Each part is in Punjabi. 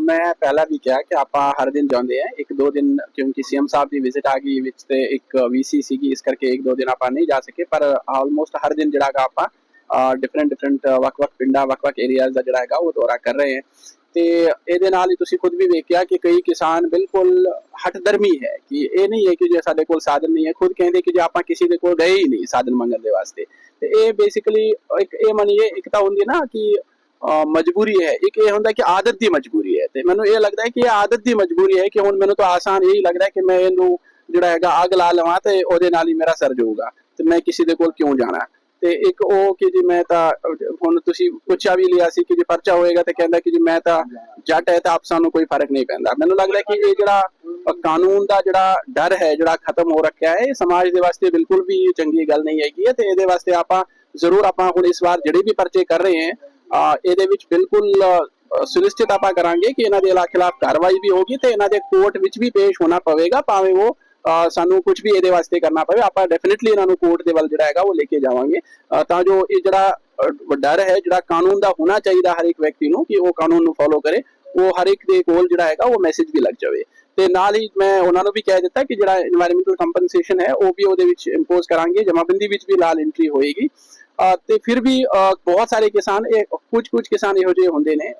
ਮੈਂ ਪਹਿਲਾਂ ਵੀ ਕਿਹਾ ਕਿ ਆਪਾਂ ਹਰ ਦਿਨ ਜਾਂਦੇ ਆ ਇੱਕ ਦੋ ਦਿਨ ਕਿਉਂਕਿ ਸੀਐਮ ਸਾਹਿਬ ਦੀ ਵਿਜ਼ਿਟ ਆ ਗਈ, ਵਿੱਚ ਤੇ ਇੱਕ ਵੀਸੀ ਸੀਗੀ, ਇਸ ਕਰਕੇ ਇੱਕ ਦੋ ਦਿਨ ਆਪਾਂ ਨਹੀਂ ਜਾ ਸਕੇ। ਪਰ ਆਲਮੋਸਟ ਹਰ ਦਿਨ ਜਿਹੜਾ ਹੈਗਾ ਆਪਾਂ ਡਿਫਰੈਂਟ ਡਿਫਰੈਂਟ ਵੱਖ-ਵੱਖ ਪਿੰਡਾਂ, ਵੱਖ-ਵੱਖ ਏਰੀਆਜ਼ ਦਾ ਜਿਹੜਾ ਹੈਗਾ ਉਹ ਦੌਰਾ ਕਰ ਰਹੇ ਹਾਂ। ਤੇ ਇਹਦੇ ਨਾਲ ਹੀ ਤੁਸੀਂ ਖੁਦ ਵੀ ਵੇਖਿਆ ਕਿ ਕਈ ਕਿਸਾਨ ਬਿਲਕੁਲ ਹਟਦਰਮੀ ਹੈ ਕਿ ਇਹ ਨਹੀਂ ਹੈ ਕਿ ਜੇ ਸਾਡੇ ਕੋਲ ਸਾਧਨ ਨਹੀਂ ਹੈ। ਖੁਦ ਕਹਿੰਦੇ ਕਿ ਜੇ ਆਪਾਂ ਕਿਸੇ ਦੇ ਕੋਲ ਗਏ ਹੀ ਨਹੀਂ ਸਾਧਨ ਮੰਗਣ ਦੇ ਵਾਸਤੇ। ਤੇ ਇਹ ਬੇਸਿਕਲੀ ਇੱਕ ਇਹ ਮੰਨੀਏ, ਇੱਕ ਤਾਂ ਹੁੰਦੀ ਨਾ ਕਿ ਮਜਬੂਰੀ ਹੈ। ਇੱਕ ਇਹ ਹੁੰਦਾ ਕਿ ਆਦਤ ਦੀ ਮਜਬੂਰੀ ਹੈ। ਤੇ ਮੈਨੂੰ ਇਹ ਲੱਗਦਾ ਹੈ ਕਿ ਇਹ ਆਦਤ ਦੀ ਮਜਬੂਰੀ ਹੈ ਕਿ ਹੁਣ ਮੈਨੂੰ ਤਾਂ ਆਸਾਨ ਇਹੀ ਲੱਗਦਾ ਹੈ ਕਿ ਮੈਂ ਇਹਨੂੰ ਜਿਹੜਾ ਹੈਗਾ ਅੱਗ ਲਾ ਲਵਾਂ ਤੇ ਉਹਦੇ ਨਾਲ ਹੀ ਮੇਰਾ ਸਰ ਜਾਊਗਾ। ਤੇ ਮੈਂ ਕਿਸੇ ਦੇ ਕੋਲ ਕਿਉਂ ਜਾਣਾ? ਤੇ ਇੱਕ ਉਹ ਕਿ ਜੀ ਮੈਂ ਤਾਂ, ਹੁਣ ਤੁਸੀਂ ਪੁੱਛਿਆ ਵੀ ਲਿਆ ਸੀ ਕਿ ਜੇ ਪਰਚਾ ਹੋਏਗਾ ਤੇ ਕਹਿੰਦਾ ਕਿ ਜੀ ਮੈਂ ਤਾਂ ਜੱਟ ਹੈ ਤਾਂ ਆਪ ਸਾਨੂੰ ਕੋਈ ਫ਼ਰਕ ਨਹੀਂ ਪੈਂਦਾ। ਮੈਨੂੰ ਲੱਗਦਾ ਕਿ ਇਹ ਜਿਹੜਾ ਕਾਨੂੰਨ ਦਾ ਜਿਹੜਾ ਡਰ ਹੈ, ਜਿਹੜਾ ਖਤਮ ਹੋ ਰੱਖਿਆ ਹੈ, ਇਹ ਸਮਾਜ ਦੇ ਵਾਸਤੇ ਬਿਲਕੁਲ ਵੀ ਚੰਗੀ ਗੱਲ ਨਹੀਂ ਹੈਗੀ ਹੈ। ਤੇ ਇਹਦੇ ਵਾਸਤੇ ਆਪਾਂ ਜ਼ਰੂਰ ਆਪਾਂ ਹੁਣ ਇਸ ਵਾਰ ਜਿਹੜੇ ਵੀ ਪਰਚੇ ਕਰ ਰਹੇ ਹਾਂ ਇਹਦੇ ਵਿੱਚ ਬਿਲਕੁਲ ਸੁਨਿਸ਼ਚਿਤ ਆਪਾਂ ਕਰਾਂਗੇ ਕਿ ਇਹਨਾਂ ਦੇ ਖਿਲਾਫ ਕਾਰਵਾਈ ਵੀ ਹੋਗੀ ਤੇ ਇਹਨਾਂ ਦੇ ਕੋਰਟ ਵਿੱਚ ਵੀ ਪੇਸ਼ ਹੋਣਾ ਪਵੇਗਾ, ਭਾਵੇਂ ਉਹ ਸਾਨੂੰ ਕੁਝ ਵੀ ਇਹਦੇ ਵਾਸਤੇ ਕਰਨਾ ਪਵੇ, ਆਪਾਂ ਡੈਫੀਨਿਟਲੀ ਇਹਨਾਂ ਨੂੰ ਕੋਰਟ ਦੇ ਵੱਲ ਜਿਹੜਾ ਹੈਗਾ ਉਹ ਲੈ ਕੇ ਜਾਵਾਂਗੇ। ਤਾਂ ਜੋ ਇਹ ਜਿਹੜਾ ਡਰ ਹੈ, ਜਿਹੜਾ ਕਾਨੂੰਨ ਦਾ ਹੋਣਾ ਚਾਹੀਦਾ ਹਰ ਇੱਕ ਵਿਅਕਤੀ ਨੂੰ ਕਿ ਉਹ ਕਾਨੂੰਨ ਨੂੰ ਫੋਲੋ ਕਰੇ, ਉਹ ਹਰ ਇੱਕ ਦੇ ਕੋਲ ਜਿਹੜਾ ਹੈਗਾ ਉਹ ਮੈਸੇਜ ਵੀ ਲੱਗ ਜਾਵੇ। ਤੇ ਨਾਲ ਹੀ ਮੈਂ ਉਹਨਾਂ ਨੂੰ ਵੀ ਕਹਿ ਦਿੱਤਾ ਕਿ ਜਿਹੜਾ এনवायरमेंटल ਕੰਪਨਸੇਸ਼ਨ ਹੈ, ਉਹ ਵੀ ਉਹਦੇ ਵਿੱਚ ਇੰਪੋਜ਼ ਕਰਾਂਗੇ, ਜਮਾਬੰਦੀ ਵਿੱਚ ਵੀ ਲਾਲ ਐਂਟਰੀ ਹੋਏਗੀ। ਤੇ ਫਿਰ ਵੀ ਬਹੁਤ ਸਾਰੇ ਕਿਸਾਨ, ਇਹ ਕੁਝ ਕੁਝ ਕਿਸਾਨ ਇਹੋ ਜਿਹੇ ਹੁੰਦੇ ਨੇ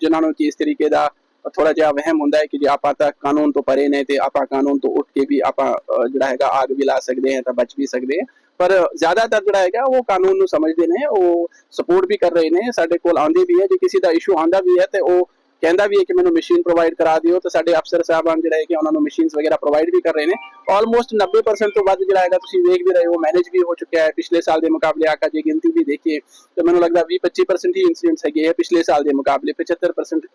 ਜਿਨ੍ਹਾਂ ਨੂੰ ਕਿ ਇਸ ਤਰੀਕੇ ਦਾ ਥੋੜਾ ਜਿਹਾ ਵਹਿਮ ਹੁੰਦਾ ਹੈ ਕਿ ਜੇ ਆਪਾਂ ਤਾਂ ਕਾਨੂੰਨ ਤੋਂ ਪਰੇ ਨੇ ਤੇ ਆਪਾਂ ਕਾਨੂੰਨ ਤੋਂ ਉੱਠ ਕੇ ਵੀ ਆਪਾਂ ਜਿਹੜਾ ਹੈਗਾ ਆਗ ਵੀ ਲਾ ਸਕਦੇ ਹਾਂ ਤਾਂ ਬਚ ਵੀ ਸਕਦੇ ਹਾਂ। ਪਰ ਜ਼ਿਆਦਾਤਰ ਜਿਹੜਾ ਹੈਗਾ ਉਹ ਕਾਨੂੰਨ ਨੂੰ ਸਮਝਦੇ ਨੇ, ਉਹ ਸਪੋਰਟ ਵੀ ਕਰ ਰਹੇ ਨੇ। ਸਾਡੇ ਕੋਲ ਆਉਂਦੇ ਵੀ ਹੈ, ਜੇ ਕਿਸੇ ਦਾ ਇਸ਼ੂ ਆਂਦਾ ਵੀ ਹੈ ਤੇ ਉਹ ਕਹਿੰਦਾ ਵੀ ਹੈ ਕਿ ਮੈਨੂੰ ਮਸ਼ੀਨ ਪ੍ਰੋਵਾਈਡ ਕਰਾ ਦਿਓ ਤਾਂ ਸਾਡੇ ਅਫਸਰ ਸਾਹਿਬਾਨ ਜਿਹੜਾ ਹੈ ਕਿ ਉਹਨਾਂ ਨੂੰ ਮਸ਼ੀਨਸ ਵਗੈਰਾ ਪ੍ਰੋਵਾਈਡ ਵੀ ਕਰ ਰਹੇ ਨੇ। ਆਲਮੋਸਟ 90% ਤੋਂ ਵੱਧ ਜਿਹੜਾ ਹੈਗਾ ਤੁਸੀਂ ਵੇਖ ਵੀ ਰਹੇ ਹੋ ਮੈਨੇਜ ਵੀ ਹੋ ਚੁੱਕਿਆ ਹੈ। ਪਿਛਲੇ ਸਾਲ ਦੇ ਮੁਕਾਬਲੇ ਆਕਾ ਜੇ ਗਿਣਤੀ ਵੀ ਦੇਖੀਏ, ਤਾਂ ਮੈਨੂੰ ਲੱਗਦਾ 20-25% ਹੀ ਇਨਸੀਡੈਂਟਸ ਹੈਗੇ ਹੈ ਪਿਛਲੇ ਸਾਲ ਦੇ ਮੁਕਾਬਲੇ। 75%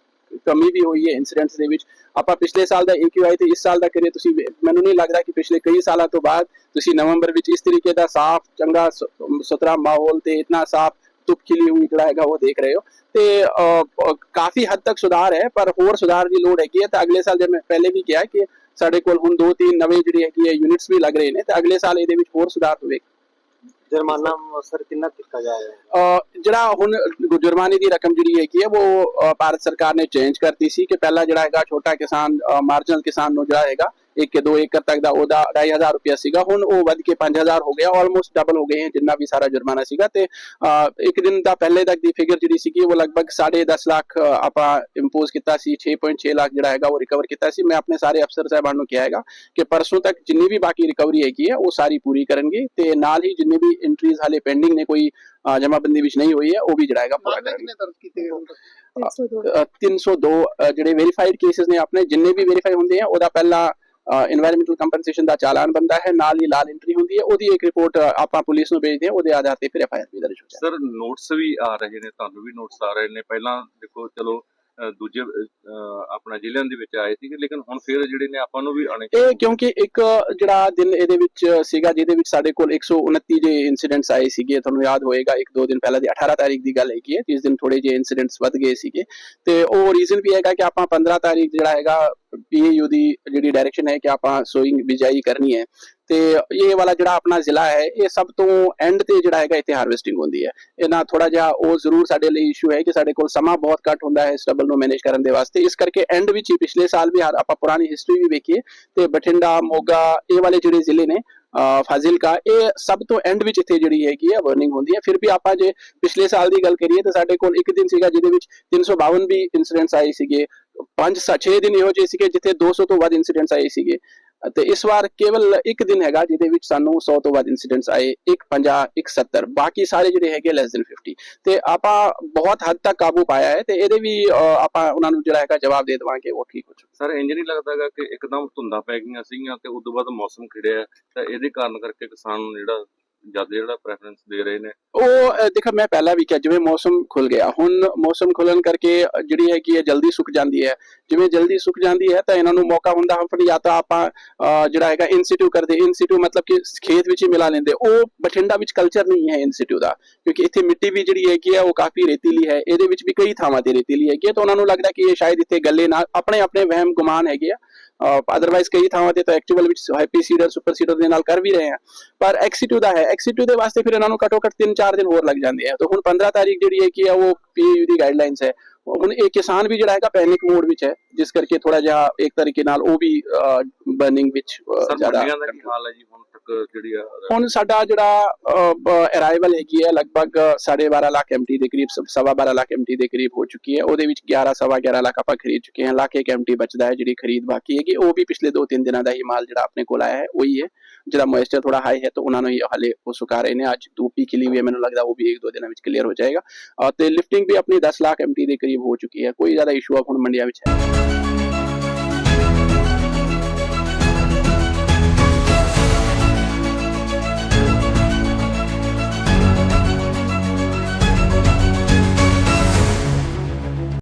ਕਮੀ ਵੀ ਹੋਈ ਹੈ ਇਨਸੀਡੈਂਟਸ ਦੇ ਵਿੱਚ। ਆਪਾਂ ਪਿਛਲੇ ਸਾਲ ਦਾ AQI ਤੇ ਇਸ ਸਾਲ ਦਾ ਕਰੀਏ, ਤੁਸੀਂ ਮੈਨੂੰ ਨਹੀਂ ਲੱਗਦਾ ਕਿ ਪਿਛਲੇ ਕਈ ਸਾਲਾਂ ਤੋਂ ਬਾਅਦ ਤੁਸੀਂ ਨਵੰਬਰ ਵਿੱਚ ਇਸ ਤਰੀਕੇ ਦਾ ਸਾਫ਼, ਚੰਗਾ ਸ- ਮਾਹੌਲ ਤੇ ਇਤਨਾ ਸਾਫ਼ ਧੁੱਪ ਖਿਲੀ ਹੋਈ ਜਿਹੜਾ ਹੈਗਾ ਉਹ ਦੇਖ ਰਹੇ ਹੋ ਤੇ ਕਾਫੀ ਹੱਦ ਤੱਕ ਸੁਧਾਰ ਹੈ ਪਰ ਹੋਰ ਸੁਧਾਰ ਦੀ ਲੋੜ ਹੈਗੀ ਹੈ ਤਾਂ ਅਗਲੇ ਸਾਲ ਜਿਵੇਂ ਪਹਿਲੇ ਵੀ ਕਿਹਾ ਕਿ ਸਾਡੇ ਕੋਲ ਹੁਣ ਦੋ ਤਿੰਨ ਨਵੇਂ ਜਿਹੜੇ ਹੈਗੀ ਹੈ ਯੂਨਿਟਸ ਵੀ ਲੱਗ ਰਹੇ ਨੇ ਤੇ ਅਗਲੇ ਸਾਲ ਇਹਦੇ ਵਿੱਚ ਹੋਰ ਸੁਧਾਰ ਹੋਵੇਗਾ ਜੁਰਮਾਨਾ ਸਰ ਕਿੰਨਾ ਕੀਤਾ ਜਾਏਗਾ ਜਿਹੜਾ ਹੁਣ ਜੁਰਮਾਨੇ ਦੀ ਰਕਮ ਜਿਹੜੀ ਹੈਗੀ ਹੈ ਉਹ ਭਾਰਤ ਸਰਕਾਰ ਨੇ ਚੇਂਜ ਕਰਤੀ ਸੀ ਕਿ ਪਹਿਲਾਂ ਜਿਹੜਾ ਹੈਗਾ ਛੋਟਾ ਕਿਸਾਨ ਮਾਰਜਨਲ ਕਿਸਾਨ ਨੂੰ ਜਿਹੜਾ ਹੈਗਾ 1 ਕੇ 2 ਏਕੜ ਤੱਕ ਦਾ ਉਹਦਾ 2500 ਰੁਪਇਆ ਸੀਗਾ। ਹੁਣ ਉਹ ਵੱਧ ਕੇ 5000 ਹੋ ਗਿਆ ਆਲਮੋਸਟ ਡਬਲ ਹੋ ਗਏ ਜਿੰਨਾ ਵੀ ਸਾਰਾ ਜੁਰਮਾਨਾ ਸੀਗਾ। ਤੇ ਇੱਕ ਦਿਨ ਦਾ ਪਹਿਲੇ ਤੱਕ ਦੀ ਫਿਗਰ ਜਿਹੜੀ ਸੀਗੀ ਉਹ ਲਗਭਗ 10.5 ਲੱਖ ਆਪਾਂ ਇੰਪੋਜ਼ ਕੀਤਾ ਸੀ 6.6 ਲੱਖ ਜਿਹੜਾ ਹੈਗਾ ਉਹ ਰਿਕਵਰ ਕੀਤਾ ਸੀ। ਮੈਂ ਆਪਣੇ ਸਾਰੇ ਅਫਸਰ ਸਾਹਿਬਾਨ ਨੂੰ ਕਿਹਾ ਹੈਗਾ ਕਿ ਪਰਸੋਂ ਤੱਕ ਜਿੰਨੀ ਵੀ ਬਾਕੀ ਰਿਕਵਰੀ ਹੈਗੀ ਹੈ ਉਹ ਸਾਰੀ ਪੂਰੀ ਕਰਨਗੇ ਤੇ ਨਾਲ ਹੀ ਜਿੰਨੇ ਵੀ ਐਂਟਰੀਜ਼ ਹਾਲੇ ਪੈਂਡਿੰਗ ਨੇ ਕੋਈ ਅ, ਜਮ੍ਹਾਂਬੰਦੀ ਵਿੱਚ ਨਹੀਂ ਹੋਈ ਹੈ ਉਹ ਵੀ ਜਿਹੜਾ ਹੈਗਾ ਪੂਰਾ ਕਰਨਗੇ ਦਰਜ ਕੀਤੇ ਗਏ ਹੁਣ ਤੱਕ? ਅ, 302 ਅ, ਜਿਹੜੇ ਵੈਰੀਫਾਈਡ ਕੇसेस ਨੇ ਆਪਣੇ ਜਿੰਨੇ ਵੀ ਵੈਰੀਫਾਈ ਹੁੰਦੇ ਆ ਉਹਦਾ ਪਹਿਲਾ এনवायरमेंटल ਕੰਪਨਸੇਸ਼ਨ ਦਾ ਚਾਲਾਨ ਬੰਦਾ ਹੈ ਨਾਲ ਹੀ ਲਾਲ ਐਂਟਰੀ ਹੁੰਦੀ ਹੈ ਉਹਦੀ ਇੱਕ ਰਿਪੋਰਟ ਆਪਾਂ ਪੁਲਿਸ ਨੂੰ ਭੇਜਦੇ ਹਾਂ ਉਹਦੇ ਆਧਾਰ ਤੇ ਫਿਰ ਐਫਆਈਆਰ ਵੀ ਦਰਜ ਹੋ ਜਾਂਦੀ ਸਰ ਨੋਟਸ ਵੀ ਆ ਰਹੇ ਨੇ ਤੁਹਾਨੂੰ ਵੀ ਨੋਟਸ ਆ ਰਹੇ ਨੇ। ਪਹਿਲਾਂ ਦੇਖੋ ਚਲੋ ਦੂਜੇ ਆਪਣਾ ਜ਼ਿਲ੍ਹਿਆਂ ਦੇ ਵਿੱਚ ਆਏ ਸੀਗੇ ਲੇਕਿਨ ਹੁਣ ਫਿਰ ਜਿਹੜੇ ਨੇ ਆਪਾਂ ਨੂੰ ਵੀ ਆਣੇ ਇਹ ਕਿਉਂਕਿ ਇੱਕ ਜਿਹੜਾ ਦਿਨ ਇਹਦੇ ਵਿੱਚ ਸੀਗਾ ਜਿਹਦੇ ਵਿੱਚ ਸਾਡੇ ਕੋਲ 129 ਜੇ ਇਨਸੀਡੈਂਟਸ ਆਏ ਸੀਗੇ ਤੁਹਾਨੂੰ ਯਾਦ ਹੋਏਗਾ ਇੱਕ ਦੋ ਦਿਨ ਪਹਿਲਾਂ ਦੀ 18 ਤਾਰੀਖ ਦੀ ਗੱਲ ਹੈਗੀ ਹੈ ਜਿਸ ਦਿਨ ਥੋੜੇ ਜੇ ਇਨਸੀਡੈਂਟਸ ਵੱਧ ਗਏ ਸੀਗੇ। ਤੇ ਉਹ ਰੀਜ਼ਨ ਵੀ ਹੈਗਾ ਕਿ ਆਪਾਂ 15 ਤਾਰੀਖ ਜਿਹੜਾ ਹੈਗਾ ਪੀਏਯੂ ਦੀ ਜਿਹੜੀ ਡਾਇਰੈਕਸ਼ਨ ਹੈ ਕਿ ਆਪਾਂ ਸੋਇੰਗ ਬਿਜਾਈ ਕਰਨੀ ਹੈ। ਤੇ ਇਹ ਵਾਲਾ ਜਿਹੜਾ ਆਪਣਾ ਜ਼ਿਲ੍ਹਾ ਹੈ, ਇਹ ਸਭ ਤੋਂ ਐਂਡ ਤੇ ਜਿਹੜਾ ਹੈਗਾ ਇੱਥੇ ਹਾਰਵੈਸਟਿੰਗ ਹੁੰਦੀ ਹੈ। ਇਹਨਾਂ ਥੋੜਾ ਜਿਹਾ ਉਹ ਜ਼ਰੂਰ ਸਾਡੇ ਲਈ ਇਸ਼ੂ ਹੈ ਕਿ ਸਾਡੇ ਕੋਲ ਸਮਾਂ ਬਹੁਤ ਘੱਟ ਹੁੰਦਾ ਹੈ ਸਟਬਲ ਨੂੰ ਮੈਨੇਜ ਕਰਨ ਦੇ ਵਾਸਤੇ। ਇਸ ਕਰਕੇ ਐਂਡ ਵਿੱਚ ਹੀ ਪਿਛਲੇ ਸਾਲ ਵੀ ਆਪਾਂ ਪੁਰਾਣੀ ਹਿਸਟਰੀ ਵੀ ਵੇਖੀਏ, ਤੇ ਬਠਿੰਡਾ, ਮੋਗਾ, ਇਹ ਵਾਲੇ ਜਿਹੜੇ ਜ਼ਿਲ੍ਹੇ ਨੇ, ਅਹ ਫਾਜ਼ਿਲਕਾ, ਇਹ ਸਭ ਤੋਂ ਐਂਡ ਵਿੱਚ ਇੱਥੇ ਜਿਹੜੀ ਹੈਗੀ ਹੈ ਵਰਨਿੰਗ ਹੁੰਦੀ ਹੈ। ਫਿਰ ਵੀ ਆਪਾਂ ਜੇ ਪਿਛਲੇ ਸਾਲ ਦੀ ਗੱਲ ਕਰੀਏ ਤਾਂ ਸਾਡੇ ਕੋਲ ਇੱਕ ਦਿਨ ਸੀਗਾ ਜਿਹਦੇ ਵਿੱਚ 352 ਵੀ ਇਨਸੀਡੈਂਟਸ ਆਏ ਸੀਗੇ। 5 6 ਦਿਨ ਇਹੋ ਜਿਹੇ ਸੀਗੇ ਜਿੱਥੇ 200 ਤੋਂ ਵੱਧ ਇਨਸੀਡੈਂਟਸ ਆਏ ਸੀਗੇ। ਤੇ ਇਸ ਵਾਰ ਕੇਵਲ ਇੱਕ ਦਿਨ ਹੈਗਾ ਜਿਹਦੇ ਵਿੱਚ ਸਾਨੂੰ 100 ਤੋਂ ਵੱਧ ਇਨਸੀਡੈਂਟਸ ਆਏ, ਇੱਕ 50 ਇੱਕ 70 ਬਾਕੀ ਸਾਰੇ ਜਿਹੜੇ ਹੈਗੇ ਲੈਸ ਦੈਨ 50 ਤੇ ਆਪਾਂ ਬਹੁਤ ਹੱਦ ਤੱਕ ਕਾਬੂ ਪਾਇਆ ਹੈ ਤੇ ਇਹਦੇ ਵੀ ਆਪਾਂ ਉਹਨਾਂ ਨੂੰ ਜਿਹੜਾ ਹੈਗਾ ਜਵਾਬ ਦੇ ਦੇਵਾਂਗੇ, ਉਹ ਠੀਕ ਹੋ ਜਾਊ ਸਰ ਇੰਜ ਨਹੀਂ ਲੱਗਦਾਗਾ ਕਿ ਇੱਕਦਮ ਧੁੰਦਾਂ ਪੈ ਗਈਆਂ ਸੀਗੀਆਂ ਤੇ ਉਸ ਤੋਂ ਬਾਅਦ ਮੌਸਮ ਖਿੜਿਆ ਤਾਂ ਇਹਦੇ ਕਾਰਨ ਕਰਕੇ ਕਿਸਾਨ ਜਿਹੜਾ ਜਦ ਜਿਹੜਾ ਪ੍ਰੈਫਰੈਂਸ ਦੇ ਰਹੇ ਨੇ। ਉਹ ਦੇਖੋ, ਮੈਂ ਪਹਿਲਾਂ ਵੀ ਕਿਹਾ, ਜਿਵੇਂ ਮੌਸਮ ਖੁੱਲ ਗਿਆ, ਹੁਣ ਮੌਸਮ ਖੁੱਲਣ ਕਰਕੇ ਜਿਹੜੀ ਹੈ ਕਿ ਇਹ ਜਲਦੀ ਸੁੱਕ ਜਾਂਦੀ ਹੈ। ਜਿਵੇਂ ਜਲਦੀ ਸੁੱਕ ਜਾਂਦੀ ਹੈ, ਤਾਂ ਇਹਨਾਂ ਨੂੰ ਮੌਕਾ ਹੁੰਦਾ ਹਫੜ ਜਾਂ ਤਾਂ ਆਪਾਂ ਜਿਹੜਾ ਹੈਗਾ ਇਨਸੀਟਿਊ ਕਰਦੇ। ਇਨਸੀਟਿਊ ਮਤਲਬ ਕਿ ਖੇਤ ਵਿੱਚ ਹੀ ਮਿਲਾ ਲੈਂਦੇ। ਉਹ ਬਠਿੰਡਾ ਵਿੱਚ ਕਲਚਰ ਨਹੀਂ ਹੈ ਇਨਸੀਟਿਊ ਦਾ, ਕਿਉਂਕਿ ਇੱਥੇ ਮਿੱਟੀ ਵੀ ਜਿਹੜੀ ਹੈਗੀ ਹੈ, ਉਹ ਕਾਫੀ ਰੇਤੀਲੀ ਹੈ। ਇਹਦੇ ਵਿੱਚ ਵੀ ਕਈ ਥਾਵਾਂ ਤੇ ਰੇਤੀਲੀ ਹੈਗੀ ਹੈ। ਤਾਂ ਉਹਨਾਂ ਨੂੰ ਲੱਗਦਾ ਕਿ ਇਹ ਸ਼ਾਇਦ ਇੱਥੇ ਗੱਲੇ ਨਾਲ ਆਪਣੇ ਆਪਣੇ ਵਹਿਮ ਗੁਮਾਨ ਹੈਗੇ ਆ। ਅਦਰਵਾਈਜ਼ ਕਈ ਥਾਵਾਂ ਤੇ ਤਾਂ ਐਕਚੁਅਲ ਵਿੱਚ ਹੈਪੀ ਸੀਡਰ ਸੁਪਰ ਸੀਡਰ ਦੇ ਨਾਲ ਕਰ ਵੀ ਰਹੇ ਆ। ਪਰ ਐਕਸੀਟਿਊ ਦਾ ਹੈ। ਐਕਸੀਟਿਊ ਦੇ ਵਾਸਤੇ ਫਿਰ ਇਹਨਾਂ ਨੂੰ ਘੱਟੋ ਘੱਟ 3-4 ਦਿਨ ਹੋਰ ਲੱਗ ਜਾਂਦੇ ਆ। ਤਾਂ ਹੁਣ 15 ਤਾਰੀਖ ਜਿਹੜੀ ਹੈ ਕਿ ਉਹ ਪੀਯੂ ਦੀ ਗਾਈਡਲਾਈਨਸ ਹੈ। ਹੁਣ ਇਹ ਕਿਸਾਨ ਵੀ ਜਿਹੜਾ ਹੈਗਾ ਪੈਨਿਕ ਮੋਡ ਵਿੱਚ ਹੈ। ਜਿਸ ਕਰਕੇ ਥੋੜਾ ਜਿਹਾ ਇੱਕ ਤਰੀਕੇ ਨਾਲ ਉਹ ਵੀ ਬਰਨਿੰਗ ਵਿੱਚ ਸਰ ਜ਼ਿਆਦਾ ਮੰਡੀਆਂ ਦਾ ਕੀ ਹਾਲ ਹੈ ਜੀ ਹੁਣ ਤੱਕ ਜਿਹੜੀ ਆ? ਹੁਣ ਸਾਡਾ ਜਿਹੜਾ ਅਰਾਈਵਲ ਹੈਗੀ ਹੈ ਲਗਭਗ 12.5 ਲੱਖ ਐਮਟੀ ਦੇ ਕਰੀਬ ਸਵਾ- ਸਵਾ 12 ਲੱਖ ਐਮਟੀ ਦੇ ਕਰੀਬ ਹੋ ਚੁੱਕੀ ਹੈ। ਉਹਦੇ ਵਿੱਚ 11 ਸਵਾ 11 ਲੱਖ ਆਪਾਂ ਖਰੀਦ ਚੁੱਕੇ ਹਾਂ। ਲੱਖ ਇੱਕ ਐਮਟੀ ਬਚਦਾ ਹੈ ਜਿਹੜੀ ਖਰੀਦ ਬਾਕੀ ਹੈਗੀ। ਉਹ ਵੀ ਪਿਛਲੇ 2-3 ਦਿਨਾਂ ਦਾ ਹੀ ਮਾਲ ਜਿਹੜਾ ਆਪਣੇ ਕੋਲ ਆਇਆ ਹੈ ਉਹੀ ਹੈ। ਜਿਹਦਾ ਮੋਇਸਚਰ ਥੋੜਾ ਹਾਈ ਹੈ ਤਾਂ ਉਹਨਾਂ ਨੂੰ ਹਲੇ ਉਹ ਸੁਕਾ ਰਹੇ ਨੇ। ਅੱਜ ਧੂਪ ਵੀ ਖਿਲੀ ਹੋਈ ਹੈ। ਮੈਨੂੰ ਲੱਗਦਾ ਉਹ ਵੀ ਇੱਕ ਦੋ ਦਿਨਾਂ ਵਿੱਚ ਕਲੀਅਰ ਹੋ ਜਾਏਗਾ। ਤੇ ਲਿਫਟਿੰਗ ਵੀ ਆਪਣੀ 10 ਲੱਖ ਐਮਟੀ ਦੇ ਕਰੀਬ ਹੋ ਚੁੱਕੀ ਹੈ। ਕੋਈ ਜ਼ਿਆਦਾ ਇਸ਼ੂ ਹੁਣ ਮੰਡੀਆਂ ਵਿੱਚ ਹੈ